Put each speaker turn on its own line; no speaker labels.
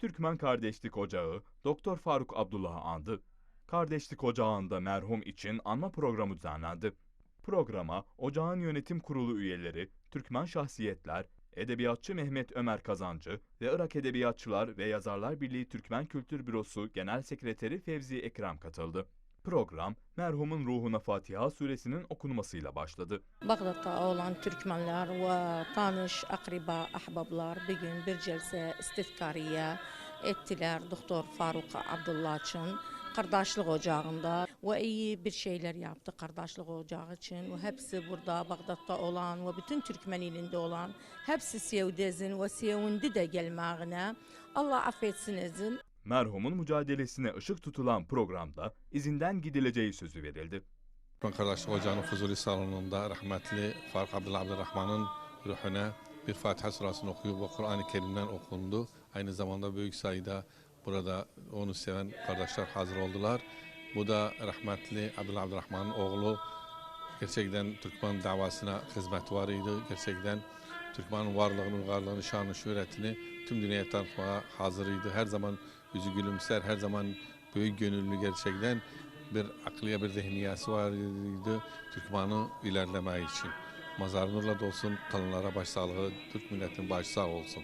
Türkmen Kardeşlik Ocağı Doktor Faruk Abdullah'ı andı. Kardeşlik Ocağı'nda merhum için anma programı düzenlendi. Programa ocağın yönetim kurulu üyeleri, Türkmen şahsiyetler, edebiyatçı Mehmet Ömer Kazancı ve Irak Edebiyatçılar ve Yazarlar Birliği Türkmen Kültür Bürosu Genel Sekreteri Fevzi Ekrem katıldı. Program, merhumun ruhuna Fatiha suresinin okunmasıyla başladı.
Bağdat'ta olan Türkmenler ve tanış, akriba, ahbablar bir gün bir celse istifkariye ettiler Doktor Faruk Abdullah için. Kardeşlik Ocağı'nda ve iyi bir şeyler yaptı Kardeşlik Ocağı için ve hepsi burada Bağdat'ta olan ve bütün Türkmen ilinde olan hepsi Siyevdez'in ve Siyev'indi de gelmeğine Allah affetsin ezin.
Merhumun mücadelesine ışık tutulan programda izinden gidileceği sözü verildi.
Ben Kardeşlik Ocağı'nın Fuzuli Salonu'nda rahmetli Faruk Abdullah Abdurrahman'ın ruhuna bir Fatiha surasını okuyup ve Kur'an-ı Kerim'den okundu. Aynı zamanda büyük sayıda burada onu seven kardeşler hazır oldular. Bu da rahmetli Abdullah Abdurrahman'ın oğlu gerçekten Türkmen davasına hizmet var idi. Gerçekten Türkmen'in varlığını, uygarlığını, şanını, şöhretini tüm dünyaya tanıtmaya hazırıydı. Her zaman yüzü gülümser, her zaman büyük gönüllü gerçekten bir akliye bir zihniyesi var idi Türkmen'i ilerlemek için. Mazar nurla dolsun, kalınlara başsağlığı, Türk milletin başı sağ olsun.